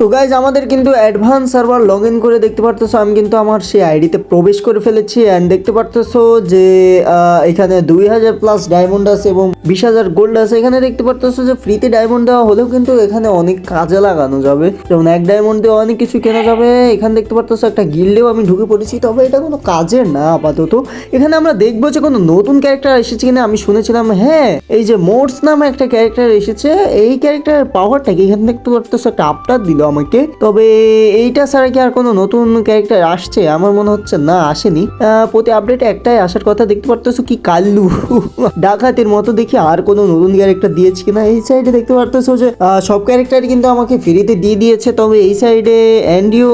তো গাইজ আমাদের কিন্তু অ্যাডভান্স সার্ভার লগ ইন করে দেখতে পারতেছো, আমি কিন্তু আমার সেই আইডিতে প্রবেশ করে ফেলেছি অ্যান্ড দেখতে পারতেছো যে এখানে দুই হাজার প্লাস ডায়মন্ড আছে এবং বিশ হাজার গোল্ড আছে। এখানে দেখতে পারতেছো যে ফ্রিতে ডায়মন্ড দেওয়া হলেও কিন্তু এখানে অনেক কাজে লাগানো যাবে। যেমন এক ডায়মন্ড দিয়ে অনেক কিছু কেনা যাবে। এখানে দেখতে পারতেছো একটা গিল্ডেও আমি ঢুকে পড়েছি, তবে এটা কোনো কাজের না, আপাতত। এখানে আমরা দেখব যে কোনো নতুন ক্যারেক্টার এসেছে কিনা। আমি শুনেছিলাম হ্যাঁ এই যে মোর্স নামে একটা ক্যারেক্টার এসেছে। এই ক্যারেক্টারের পাওয়ারটা কি? এখানে দেখতে পারতেছো একটা আপটার দিল। আমাকে। তবে এইটা ছাড়া কি আর কোনো নতুন ক্যারেক্টার আসছে? আমার মনে হচ্ছে না, আসেনি। প্রতি আপডেটে একটাই আসার কথা, দেখতে পারতেছো কি কাল্লু? ডাকাতের মতো দেখি আর কোনো নতুন ক্যারেক্টার দিয়েছে কিনা? এই সাইডে দেখতে পারতেছো যে সব ক্যারেক্টারই কিন্তু আমাকে ফ্রিতে দিয়ে দিয়েছে। তবে এই সাইডে অ্যান্ডিও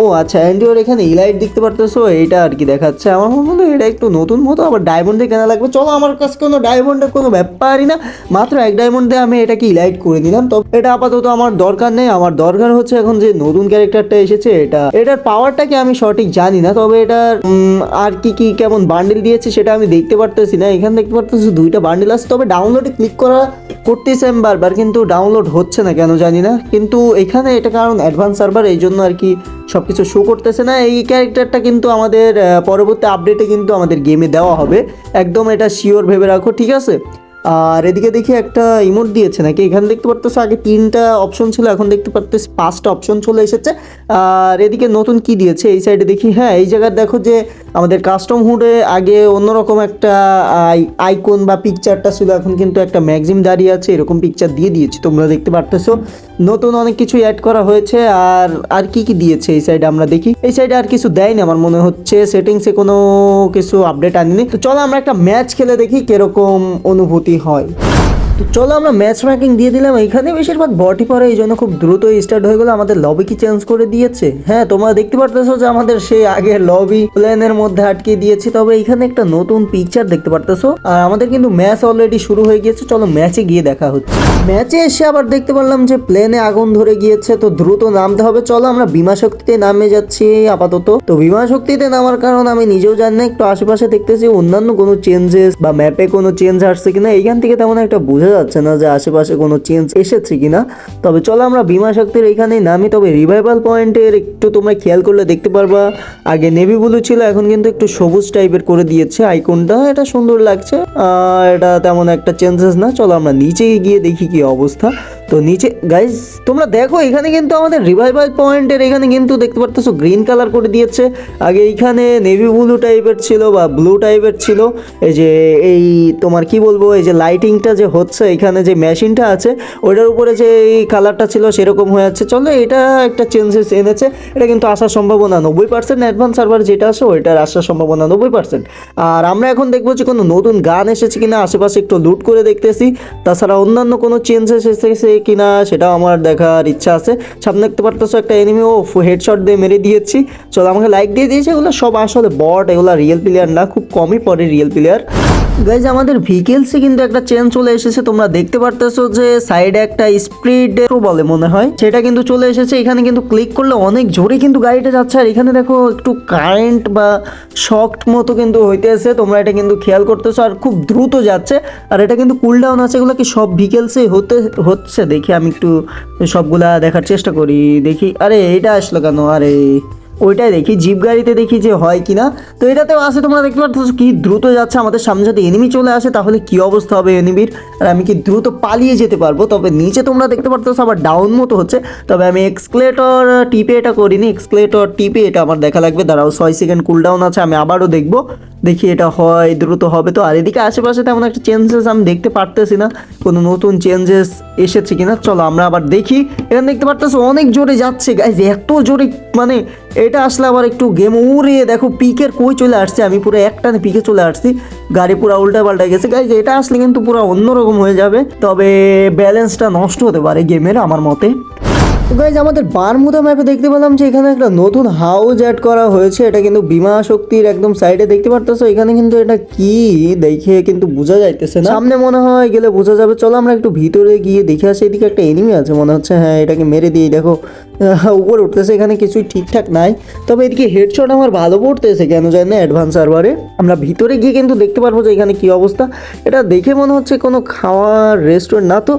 ও আচ্ছা অ্যান্ডিওর এখানে ইলাইট দেখতে পারতেছো এইটা আর কি দেখাচ্ছে। আমার মনে হলো এটা একটু নতুন মতো, আবার ডায়মন্ডে কেনা লাগবে। চলো, আমার কাছে কোনো ডায়মন্ডের কোনো ব্যাপারই না। মাত্র এক ডায়মন্ড দিয়ে আমি এটাকে ইলাইট করে নিলাম তো এটা আপাতত আমার দরকার নেই, আমার দরকার হচ্ছে এখন যে নতুন ক্যারেক্টারটা এসেছে, এটা, এটার পাওয়ারটাকে আমি সঠিক জানি না, তবে এটার আর কি কি কেমন বান্ডেল দিয়েছে সেটা আমি দেখতে পারতেছি না। এখানে দেখতে পারতেছি দুইটা বান্ডেল আছে, তবে ডাউনলোডে ক্লিক করা করতেছি আমি বারবার, কিন্তু ডাউনলোড হচ্ছে না কেন জানি না। কিন্তু এখানে এটা কারণ অ্যাডভান্স সার্ভার এই জন্য আর কি সব কিছু শো করতেছে না। এই ক্যারেক্টারটা কিন্তু আমাদের পরবর্তী আপডেটে কিন্তু আমাদের গেমে দেওয়া হবে। একদম এটা শিওর ভেবে রাখো, ঠিক আছে? আর এদিকে দেখি একটা ইমোট দিয়েছে নাকি? এখানে দেখতে পারতেছো আগে তিনটা অপশন ছিল, এখন দেখতে পারতেছি পাঁচটা অপশন চলে এসেছে। আর এদিকে নতুন কি দিয়েছে? এই সাইডে দেখি হ্যাঁ এই জায়গায় দেখো যে আমাদের কাস্টম হুডে আগে অন্যরকম একটা আইকন বা পিকচারটা ছিল, এখন কিন্তু একটা ম্যাগজিম দাঁড়িয়ে আছে, এরকম পিকচার দিয়ে দিয়েছি, তোমরা দেখতে পারতেছো। নতুন অনেক কিছু অ্যাড করা হয়েছে, আর আর কি কি দিয়েছে এই সাইডে আমরা দেখি। এই সাইডে আর কিছু দেয়নি আমার মনে হচ্ছে সেটিংসে কোনো কিছু আপডেট আনিনি। তো চলো আমরা একটা ম্যাচ খেলে দেখি কীরকম অনুভূতি হয়। তো চলো আমরা ম্যাচ র্যাঙ্কিং দিয়ে দিলাম। এখানে বেশিরভাগ বটি পরে এই জন্য খুব দ্রুত স্টার্ট হয়ে গেলো। আমাদের লবি কি চেঞ্জ করে দিয়েছে? হ্যাঁ তোমরা দেখতে পারতেছো যে আমাদের সেই আগের লবি প্লেনের মধ্যে আটকে দিয়েছে। তবে এখানে একটা নতুন পিকচার দেখতে পারতেছো। আর আমাদের কিন্তু ম্যাচ অলরেডি শুরু হয়ে গিয়েছে। চলো ম্যাচে গিয়ে দেখা হচ্ছে। ম্যাচে এসে আবার দেখতে পারলাম যে প্লেনে আগুন ধরে গিয়েছে, তো দ্রুত নামতে হবে। চলো আমরা বিমা শক্তিতে নামে যাচ্ছি আপাতত। তো বিমা শক্তিতে নামার কারণ আমি নিজেও জানি না। একটু আশেপাশে দেখতেছি অন্যান্য কোনো চেঞ্জেস বা ম্যাপে কোনো চেঞ্জ আসছে কিনা। এইখান থেকে তেমন একটা বোঝা যাচ্ছে না যে আশেপাশে কোনো চেঞ্জ এসেছে কিনা। তবে চলো আমরা বিমা শক্তির এখানেই নামি। তবে রিভাইভাল পয়েন্টের একটু তোমরা খেয়াল করলে দেখতে পারবা। আগে নেভি ব্লু ছিল, এখন কিন্তু একটু সবুজ টাইপের করে দিয়েছে আইকনটা এটা সুন্দর লাগছে এটা তেমন একটা চেঞ্জেস না। চলো আমরা নিচে গিয়ে দেখি কি অবস্থা। তো নিচে গাইজ তোমরা দেখো, এখানে কিন্তু আমাদের রিভাইভাল পয়েন্টের এখানে কিন্তু দেখতে পারতেছো গ্রিন কালার করে দিয়েছে। আগে এইখানে নেভি ব্লু টাইপের ছিল বা ব্লু টাইপের ছিল। এই যে, এই তোমার কি বলব, এই যে লাইটিংটা যে হচ্ছে, এখানে যে মেশিনটা আছে, ওইটার উপরে যে এই কালারটা ছিল, সেরকম হয়ে যাচ্ছে চলো, এটা একটা চেঞ্জেস এনেছে। এটা কিন্তু আসার সম্ভাবনা নব্বই পার্সেন্ট অ্যাডভান্স সার্ভার যেটা আছে, ওইটার আসার সম্ভাবনা নব্বই পার্সেন্ট আর আমরা এখন দেখব যে কোনো নতুন গান এসেছে কিনা, আশেপাশে একটু লুট করে দেখতেছি। তাছাড়া অন্যান্য কোনো চেঞ্জেস এসেছে কিনা সেটাও আমার দেখার ইচ্ছা আছে। সামনে দেখতে পারতেছো একটা এনিমি ও হেডশট দিয়ে মেরে দিয়েছি। চলো আমাকে লাইক দিয়ে দিয়েছে, এগুলো সব আসলে বট এগুলো রিয়েল প্লেয়ার না, খুব কমই পড়ে রিয়েল প্লেয়ার গাইজ আমাদের ভিকেলসে কিন্তু একটা চেঞ্জ চলে এসেছে। তোমরা দেখতে পারতেছো যে সাইডে একটা স্পিড বলে মনে হয়। সেটা কিন্তু চলে এসেছে। এখানে কিন্তু ক্লিক করলে অনেক জোরে কিন্তু গাড়িটা যাচ্ছে। আর এখানে দেখো একটু কারেন্ট বা শক্ট মতো কিন্তু হইতেছে। তোমরা এটা কিন্তু খেয়াল করতেছো। আর খুব দ্রুত যাচ্ছে। আর এটা কিন্তু কুল ডাউন আছে। এগুলো কি সব ভিকেলসে হতে, হচ্ছে? দেখি আমি একটু সবগুলা দেখার চেষ্টা করি। দেখি। আরে, এটা আসলো কেন? আরে। ওইটাই দেখি, জিপ গাড়িতে দেখি যে হয় কি না তো এটাতেও আসে তোমরা দেখতে পাচ্ছ কি দ্রুত যাচ্ছে। আমাদের সামনে যদি এনিমি চলে আসে, তাহলে কি অবস্থা হবে এনিমির আর আমি কি দ্রুত পালিয়ে যেতে পারব? তবে নিচে তোমরা দেখতে পাচ্ছ আবার ডাউন মতো হচ্ছে। তবে আমি এক্সক্লেটর টিপে এটা করিনি। এক্সক্লেটর টিপে এটা আমার দেখা লাগবে। দাঁড়াও, ছয় সেকেন্ড কুলডাউন আছে, আমি আবারও দেখব। দেখি এটা হয়, দ্রুত হবে। তো আর এদিকে আশেপাশে তেমন একটা চেঞ্জেস আমি দেখতে পারতেছি না। কোনো নতুন চেঞ্জেস এসেছে কিনা? চলো আমরা আবার দেখি। এখানে দেখতে পারতেছি অনেক জোরে যাচ্ছে। গাইজ এত জোরে মানে এটা আসলে আবার একটু গেম উড়িয়ে দেখো পিকের কই চলে আসছে? আমি পুরো একটানে পিকে চলে আসছি। গাড়ি পুরো উল্টা পাল্টা গেছে। গাইজ এটা আসলে কিন্তু পুরো অন্যরকম হয়ে যাবে। তবে ব্যালেন্সটা নষ্ট হতে পারে গেমের আমার মতে। গাইজ আমাদের বারমুদা ম্যাপে দেখতে পেলাম যে এখানে একটা নতুন হাউস অ্যাড করা হয়েছে। এটা কিন্তু বিমা শক্তির একদম সাইডে দেখতে পারতেছো। এখানে কিন্তু এটা কি দেখে কিন্তু বোঝা যাইতেছে না। সামনে মনে হয় গেলে বোঝা যাবে। চলো আমরা একটু ভিতরে গিয়ে দেখে আসি। এদিকে একটা এনিমি আছে মনে হচ্ছে। হ্যাঁ এটাকে মেরে দিয়ে দেখো। উপরে উঠতেছে। এখানে কিছুই ঠিকঠাক নাই। তবে এদিকে হেডশট আমার ভালো পড়তেছে কেন জানি না অ্যাডভান্স সার্ভারে আমরা ভিতরে গিয়ে কিন্তু দেখতে পারব যে এখানে কি অবস্থা। এটা দেখে মনে হচ্ছে কোনো খাওয়ার রেস্টুরেন্ট না তো।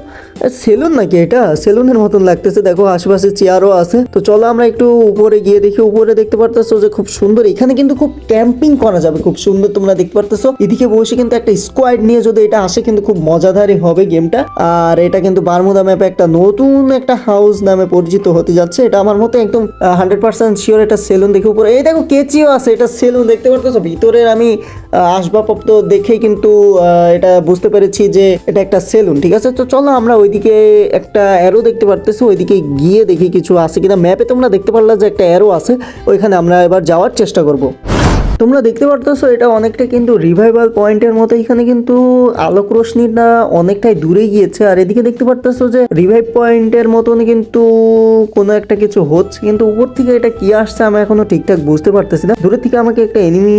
সেলুন নাকি এটা? সেলুনের মতন লাগতেছে। দেখো আশেপাশে চেয়ারও আছে। তো চলো আমরা একটু উপরে গিয়ে দেখি। উপরে দেখতে পারতেছো যে খুব সুন্দর। এখানে কিন্তু খুব ক্যাম্পিং করা যাবে। খুব সুন্দর তোমরা দেখতে পারতেছো। এদিকে বসে কিন্তু একটা স্কোয়াড নিয়ে যদি এটা আসে, কিন্তু খুব মজাদারই হবে গেমটা আর এটা কিন্তু বারমুদা ম্যাপে একটা নতুন একটা হাউস নামে পরিচিত হতে যাচ্ছে। এটা আমার মতে একদম হান্ড্রেড পার্সেন্ট শিওর এটা সেলুন দেখে উপরে এই দেখো কেচিও আছে, এটা সেলুন দেখতে পারতেছো? ভিতরের আমি আসবাবপত্র দেখেই কিন্তু এটা বুঝতে পেরেছি যে এটা একটা সেলুন ঠিক আছে? তো চলো আমরা ওইদিকে একটা অ্যারো দেখতে পারতেছি। ওইদিকে গিয়ে দেখি কিছু আছে কিনা। ম্যাপে তোমরা দেখতে পারলে যে একটা অ্যারো আছে, ওইখানে আমরা এবার যাওয়ার চেষ্টা করব। তোমরা দেখতে পারতেছো, এটা অনেকটা কিন্তু রিভাইভাল পয়েন্টের মতো। এখানে কিন্তু আলোক রশ্মিটা অনেকটাই দূরে গিয়েছে। আর এদিকে দেখতে পারতেছো যে রিভাইভ পয়েন্টের মতন কিন্তু কোনো একটা কিছু হচ্ছে, কিন্তু উপর থেকে এটা কি আসছে আমি এখনও ঠিকঠাক বুঝতে পারতেছি না। দূরের থেকে আমাকে একটা এনিমি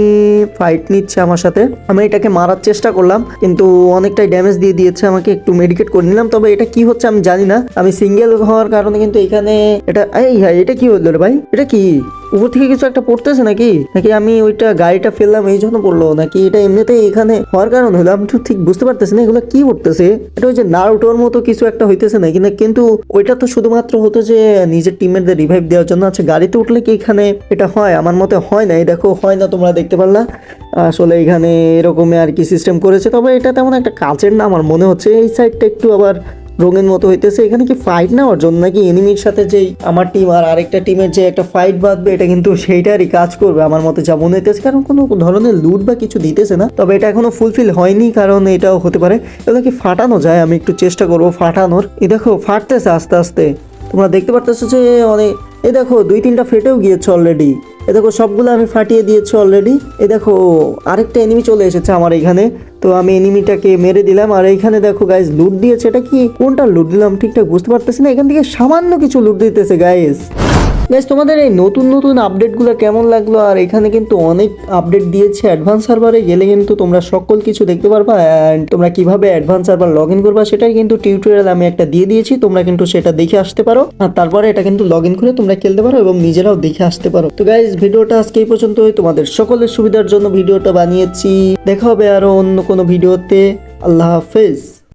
ফাইট নিচ্ছে আমার সাথে। আমি এটাকে মারার চেষ্টা করলাম, কিন্তু অনেকটাই ড্যামেজ দিয়ে দিয়েছে, আমাকে একটু মেডিকেট করে নিলাম। তবে এটা কি হচ্ছে আমি জানি না। আমি সিঙ্গেল হওয়ার কারণে কিন্তু এখানে এটা এই হ্যাঁ এটা কি হলো রে ভাই? এটা কি? উপর থেকে কিছু একটা পড়তেছে নাকি? নাকি আমি ওইটা গাড়িটা ফেললাম, এই জন্য পড়ল? নাকি এটা এমনিতেই এখানে হওয়ার কারণ হলো? আমি ঠিক বুঝতে পারতেছি না এগুলো কি পড়তেছে এটা ওই যে নারুটোর মতো কিছু একটা হইতেছে নাকি? না, কিন্তু ওইটা তো শুধুমাত্র হতো যে নিজের টিমের রিভাইভ দেওয়ার জন্য। আচ্ছা গাড়িতে উঠলে কি এখানে এটা হয়? আমার মতে হয় না। এই দেখো, হয় না, তোমরা দেখতে পারলা। আসলে এখানে এরকমই আর কি সিস্টেম করেছে। তবে এটা তেমন একটা কাজের না, আমার মনে হচ্ছে। এই সাইডটা একটু আবার রঙের মতো হইতেছে, এখানে কি ফাইট নেওয়ার জন্য? নাকি এনিমির সাথে যেই আমার টিম আর আরেকটা টিমের যে একটা ফাইট বাঁধবে, এটা কিন্তু সেইটারই কাজ করবে আমার মতে যা মনে হইতেছে। কারণ কোনো ধরনের লুট বা কিছু দিতেছে না, তবে এটা এখনও ফুলফিল হয়নি, কারণ এটাও হতে পারে। এগুলো কি ফাটানো যায়? আমি একটু চেষ্টা করব ফাটানোর। এ দেখো, ফাটতেছে আস্তে আস্তে। তোমরা দেখতে পারতেছো যে অনেক এই দেখো, দুই তিনটা ফেটেও গিয়েছে অলরেডি এ দেখো, সবগুলো আমি ফাটিয়ে দিয়েছি অলরেডি এ দেখো, আরেকটা এনিমি চলে এসেছে আমার এখানে। তো আমি এনিমিটাকে মেরে দিলাম। আর এখানে দেখো গাইজ লুট দিয়েছে। এটা কি? কোনটা লুট দিলাম? ঠিকঠাক বুঝতে পারতেছি না। এখান থেকে সামান্য কিছু লুট দিতেছে গাইজ গাইজ তোমাদের এই নতুন নতুন আপডেটগুলো কেমন লাগল? আর এখানে কিন্তু অনেক আপডেট দিয়েছে। অ্যাডভান্স সার্ভারে গেলে কিন্তু তোমরা সকল কিছু দেখতে পারবা অ্যান্ড তোমরা কীভাবে অ্যাডভান্স সার্ভার লগ ইন করবা সেটাই কিন্তু টিউটোরিয়াল আমি একটা দিয়ে দিয়েছি। তোমরা কিন্তু সেটা দেখে আসতে পারো। আর তারপরে এটা কিন্তু লগ ইন করে তোমরা খেলতে পারো এবং নিজেরাও দেখে আসতে পারো। তো গাইজ ভিডিওটা আজকে এই পর্যন্তই। তোমাদের সকলের সুবিধার জন্য ভিডিওটা বানিয়েছি। দেখা হবে আরও অন্য কোনো ভিডিওতে। আল্লাহ হাফেজ।